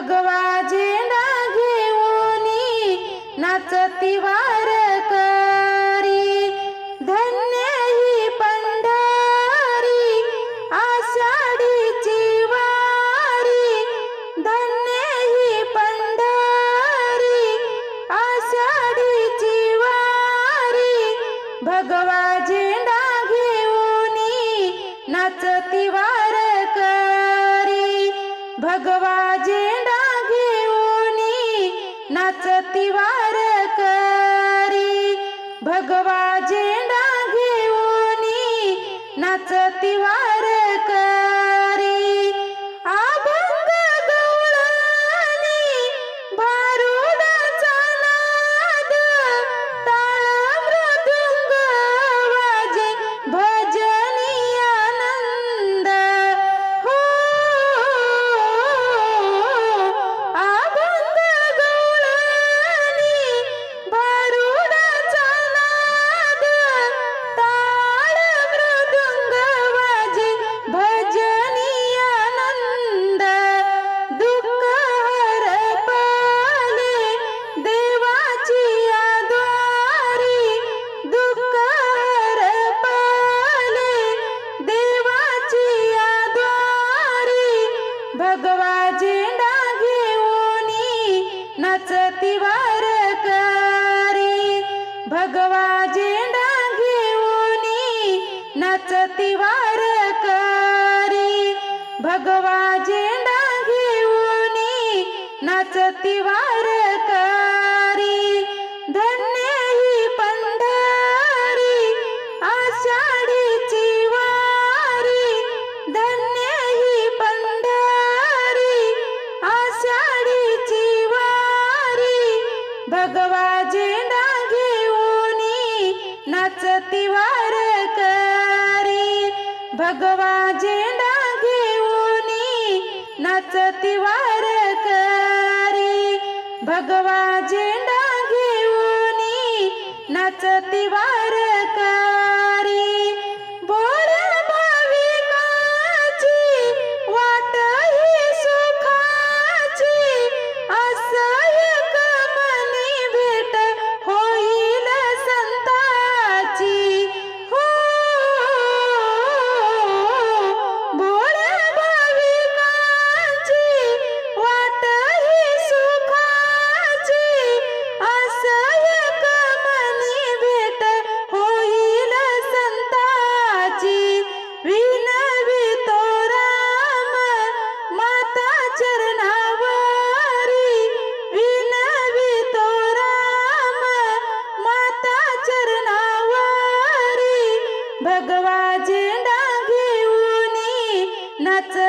भगवाजे भगवा झेंडा घेऊन नाचती वारकरी. भगवा जेंडा घेऊन नाचती वारकरी. भगवा झेंडा घेऊन नाचती वारकरी. भगवा झेंडा घेऊन नाचती वार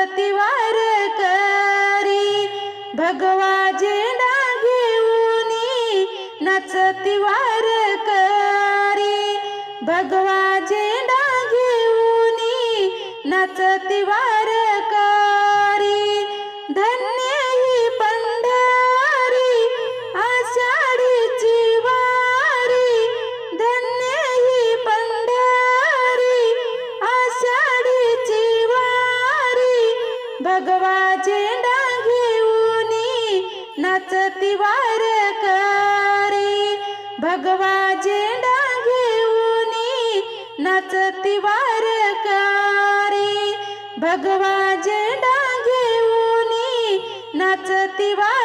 तिवार करी. भगवा झेंडा घेऊन नचती वार करी. भगवा झेंडा घेऊन नचती वार करी. नाचती वारकरी भगवा झेंडा घेऊनी नाचती वारकरी भगवा झेंडा घेऊनी वार